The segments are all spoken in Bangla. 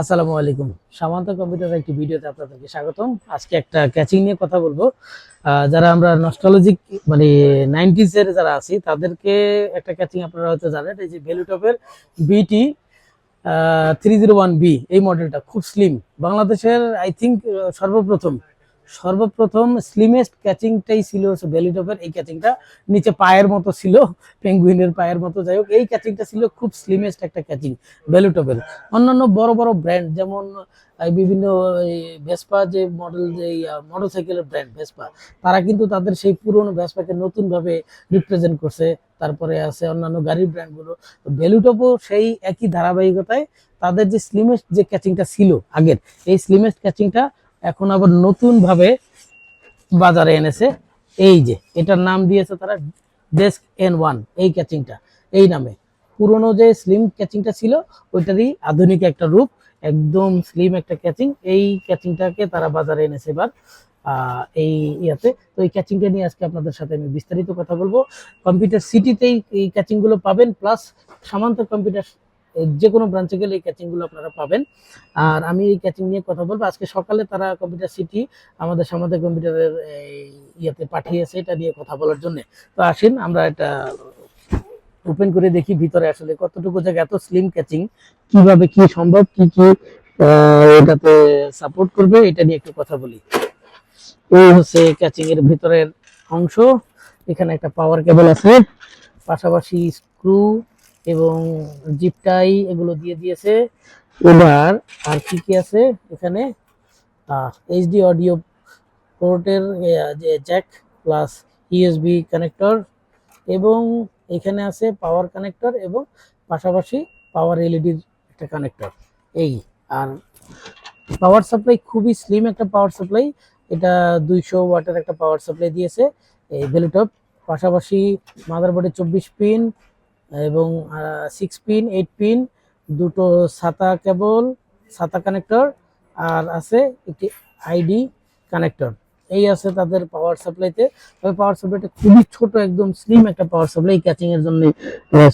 আসসালামু আলাইকুম। সামান্ত কম্পিউটার একটি ভিডিওতে আপনাদেরকে স্বাগতম। আজকে একটা ক্যাচিং নিয়ে কথা বলব। যারা আমরা নস্টালজিক মানে নাইনটিজ এর যারা আছি, তাদেরকে একটা ক্যাচিং আপনারা হয়তো জানেন, এই যে ভ্যালুটপের বিটি থ্রি জিরো ওয়ান বি এই মডেলটা খুব স্লিম বাংলাদেশের আই থিঙ্ক সর্বপ্রথম সর্বপ্রথম স্লিমেস্ট ক্যাচিংটাই ছিল ভ্যালিটপের এই ক্যাচিংটা নিচে পায়ের মতো ছিল পেঙ্গুইনের পায়ের মতো। যাই হোক, এই ক্যাচিংটা ছিল খুব স্লিমেস্ট একটা ক্যাচিং ভ্যালুটপের অন্যান্য বড় বড় ব্র্যান্ড যেমন বিভিন্ন ভেসপা যে মডেল যে মোটরসাইকেলের ব্র্যান্ড ভেসপা তারা কিন্তু তাদের সেই পুরনো ভেসপাকে নতুনভাবে রিপ্রেজেন্ট করছে। তারপরে আছে অন্যান্য গাড়ির ব্র্যান্ডগুলো তো ভ্যালুটপও সেই একই ধারাবাহিকতায় তাদের যে স্লিমেস্ট যে ক্যাচিংটা ছিল আগের, এই স্লিমেস্ট ক্যাচিংটা এখন আবার নতুন ভাবে বাজারে এনেছে। এই যে, এটার নাম দিয়েছে তারা ডেস্ক এন ওয়ান এই ক্যাচিংটা এই নামে। পুরনো যে স্লিম ক্যাচিংটা ছিল, ওইটারই আধুনিক একটা রূপ, একদম স্লিম একটা ক্যাচিং এই ক্যাচিংটাকে তারা বাজারে এনেছে এবার এই ইয়াতে। তো এই ক্যাচিংটা নিয়ে আজকে আপনাদের সাথে আমি বিস্তারিত কথা বলব। কম্পিউটার সিটিতেই এই ক্যাচিংগুলো পাবেন প্লাস সামান্ত কম্পিউটার যে কোনো ব্রাঞ্চে গেলে এই ক্যাচিংগুলো আপনারা পাবেন। আর আমি এই ক্যাচিং নিয়ে কথা বলব। আজকে সকালে তারা কম্পিউটার সিটি আমাদের সামান্য কম্পিউটারের ইয়েতে পাঠিয়েছে এটা নিয়ে কথা বলার জন্য। তো আসেন, আমরা এটা ওপেন করে দেখি ভিতরে আসলে কতটুকু জায়গা এত স্লিম ক্যাচিং কীভাবে কি সম্ভব, কি কি এটাতে সাপোর্ট করবে, এটা নিয়ে একটু কথা বলি। এই হচ্ছে ক্যাচিং এর ভিতরের অংশ। এখানে একটা পাওয়ার কেবল আছে। পাশাপাশি স্ক্রু এবং জিপটাই এগুলো দিয়ে দিয়েছে। এবার আর কি কি আছে এখানে? এইচডি অডিও পোর্টের যে জ্যাক প্লাস ইউএসবি কানেক্টর এবং এখানে আছে পাওয়ার কানেক্টর এবং পাশাপাশি পাওয়ার এলইডির একটা কানেক্টর এই আর পাওয়ার সাপ্লাই খুবই স্লিম একটা পাওয়ার সাপ্লাই এটা দুইশো ওয়াটের একটা পাওয়ার সাপ্লাই দিয়েছে এই ভ্যালুটপ পাশাপাশি মাদারবোর্ডে চব্বিশ পিন এবং সিক্স পিন এইট পিন দুটো সাতা কেবল সাতা কানেক্টর আর আছে একটি আইডি কানেক্টর এই আছে তাদের পাওয়ার সাপ্লাইতে তবে পাওয়ার সাপ্লাইটা খুবই ছোট, একদম স্লিম একটা পাওয়ার সাপ্লাই ক্যাচিং এর জন্য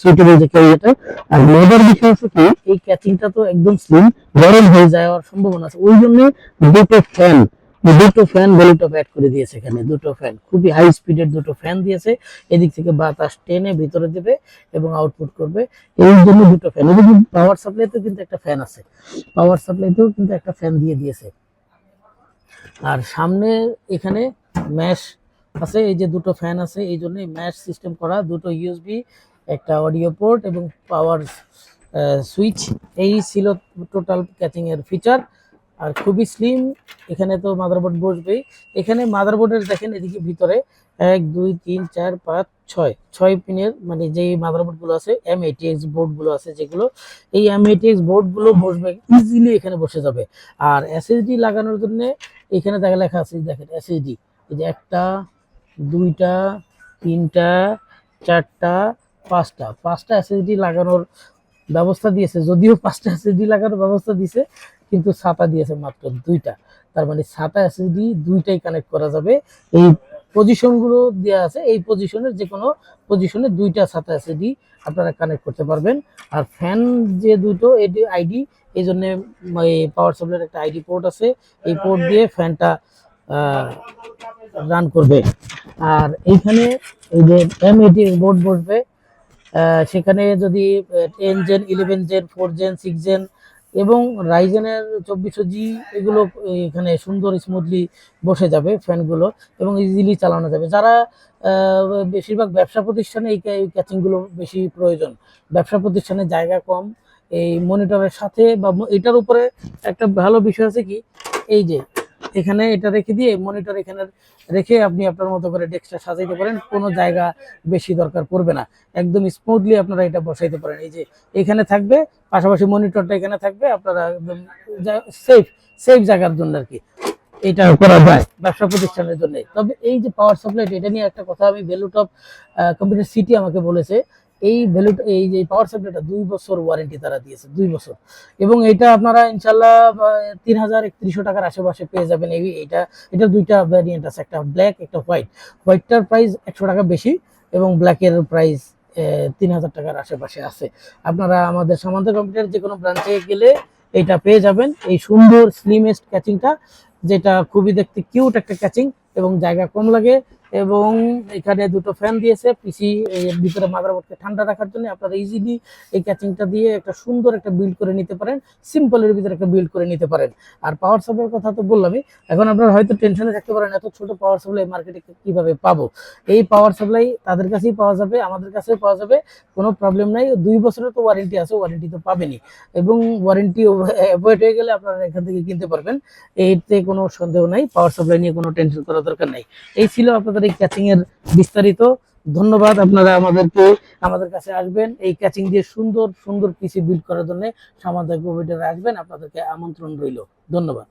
সুইটেবল যে এটা। আর মজার বিষয় হচ্ছে কি, এই ক্যাচিংটা তো একদম স্লিম গরম হয়ে যাওয়ার সম্ভাবনা আছে। ওই জন্য দুটো ফ্যান দুটো ফ্যান ভ্যালুটপ অ্যাড করে দিয়েছে এখানে, দুটো ফ্যান খুবই হাই স্পিডের দুটো ফ্যান দিয়েছে। এদিক থেকে বাতাস টেনে ভিতরে দেবে এবং আউটপুট করবে। এই জন্য দুটো ফ্যান এবং পাওয়ার সাপ্লাইতেও কিন্তু একটা ফ্যান আছে। পাওয়ার সাপ্লাইতেও কিন্তু একটা ফ্যান দিয়ে দিয়েছে। আর সামনে এখানে ম্যাশ আছে, এই যে দুটো ফ্যান আছে, এই জন্য ম্যাশ সিস্টেম করা, দুটো ইউএসবি একটা অডিও পোর্ট এবং পাওয়ার সুইচ এই ছিল টোটাল ক্যাচিং এর ফিচার আর খুবই স্লিম এখানে তো মাদারবোর্ড বসবেই। এখানে মাদারবোর্ডের দেখেন এদিকে ভিতরে এক, দুই, তিন, চার, পাঁচ, ছয়। ছয় পিনের মানে যে মাদারবোর্ডগুলো আছে এম এটিএক্স বোর্ডগুলো আছে যেগুলো, এই এম এটিএক্স বোর্ডগুলো বসবে ইজিলি এখানে বসে যাবে। আর এসএসডি লাগানোর জন্য এখানে দেখা লেখা আছে দেখেন এসএসডি এই যে একটা, দুইটা, তিনটা, চারটা, পাঁচটা। পাঁচটা এসএসডি লাগানোর ব্যবস্থা দিয়েছে, যদিও পাঁচটা এসএসডি লাগানোর ব্যবস্থা দিয়েছে কিন্তু ছাতা দিয়েছে মাত্র দুইটা। তার মানে ছাতা এসএসডি দুইটাই কানেক্ট করা যাবে, এই পজিশনগুলো দেওয়া আছে, এই পজিশনের যে কোনো পজিশনে দুইটা ছাতা এসএসডি আপনারা কানেক্ট করতে পারবেন। আর ফ্যান যে দুটো, এটি আইডি এই জন্য পাওয়ার সাপ্লাইয়ের একটা আইডি পোর্ট আছে। এই পোর্ট দিয়ে ফ্যানটা রান করবে। আর এইখানে এই যে এম এইটি বোর্ড বসবে সেখানে যদি ten gen eleven gen four gen six gen এবং রাইজেনের চব্বিশশো জি এগুলো এখানে সুন্দর স্মুথলি বসে যাবে ফ্যানগুলো এবং ইজিলি চালানো যাবে। যারা বেশিরভাগ ব্যবসা প্রতিষ্ঠানে এই ক্যাচিংগুলো বেশি প্রয়োজন। ব্যবসা প্রতিষ্ঠানে জায়গা কম, এই মনিটরের সাথে বা এটার উপরে একটা ভালো বিষয় আছে কি? এই যে এখানে এটা রেখে দিয়ে মনিটর এখানে রেখে আপনি আপনার মতো করে ডেস্কটা সাজাইতে পারেন। কোনো জায়গা বেশি দরকার পড়বে না। একদম স্মুথলি আপনারা এটা বসাইতে পারেন। এই যে এখানে থাকবে পাশাপাশি মনিটরটা এখানে থাকবে আপনারা একদম সেফ সেফ জায়গার জন্য আর কি। এটা করা যায়। ব্যবসা প্রতিষ্ঠানের জন্য। তবে এই যে পাওয়ার সাপ্লাই এটা নিয়ে একটা কথা আমি ভ্যালুটপ কম্পিউটার সিটি আমাকে বলেছে এই ভ্যালু এই যে পাওয়ার সাপ্লাইটা দুই বছর ওয়ারেন্টি তারা দিয়েছে, দুই বছর। এবং এটা আপনারা ইনশাল্লাহ তিন হাজার একত্রিশশো টাকার আশেপাশে পেয়ে যাবেন। এই, এটা এটা দুইটা ভ্যারিয়েন্ট আছে, একটা ব্ল্যাক একটা হোয়াইট হোয়াইটটার প্রাইস একশো টাকা বেশি এবং ব্ল্যাকের প্রাইস তিন হাজার টাকার আশেপাশে আছে। আপনারা আমাদের সামান্ত কম্পিউটার যে কোনো ব্রাঞ্চে গেলে এটা পেয়ে যাবেন। এই সুন্দর স্লিমেস্ট ক্যাচিংটা যেটা খুবই দেখতে কিউট একটা ক্যাচিং এবং জায়গা কম লাগে এবং এখানে দুটো ফ্যান দিয়েছে পিসি ভিতরে মাদারবোর্ডকে ঠান্ডা রাখার জন্য আপনারা ইজিলি এই ক্যাচিংটা দিয়ে একটা সুন্দর একটা বিল্ড করে নিতে পারেন সিম্পলের ভিতরে একটা বিল্ড করে নিতে পারেন। আর পাওয়ার সাপ্লাইয়ের কথা তো বললামই, এখন আপনারা হয়তো টেনশনে থাকতে পারেন, এত ছোট পাওয়ার সাপ্লাই মার্কেটে কীভাবে পাবো? এই পাওয়ার সাপ্লাই তাদের কাছেই পাওয়া যাবে, আমাদের কাছেও পাওয়া যাবে, কোনো প্রবলেম নাই, দুই বছরের তো ওয়ারেন্টি আছে ওয়ারেন্টি তো পাবেনই। এবং ওয়ারেন্টি অ্যাভয়েড হয়ে গেলে আপনারা এখান থেকে কিনতে পারবেন এইতে কোনো সন্দেহ নাই পাওয়ার সাপ্লাই নিয়ে কোনো টেনশন করার দরকার নাই। এই ছিল আপনাদের এই ক্যাচিং এর বিস্তারিত। ধন্যবাদ আপনারা আমাদেরকে, আমাদের কাছে আসবেন। এই ক্যাচিং দিয়ে সুন্দর সুন্দর পিসি বিল্ড করার জন্য সামাজিক আসবেন। আপনাদেরকে আমন্ত্রণ রইল। ধন্যবাদ।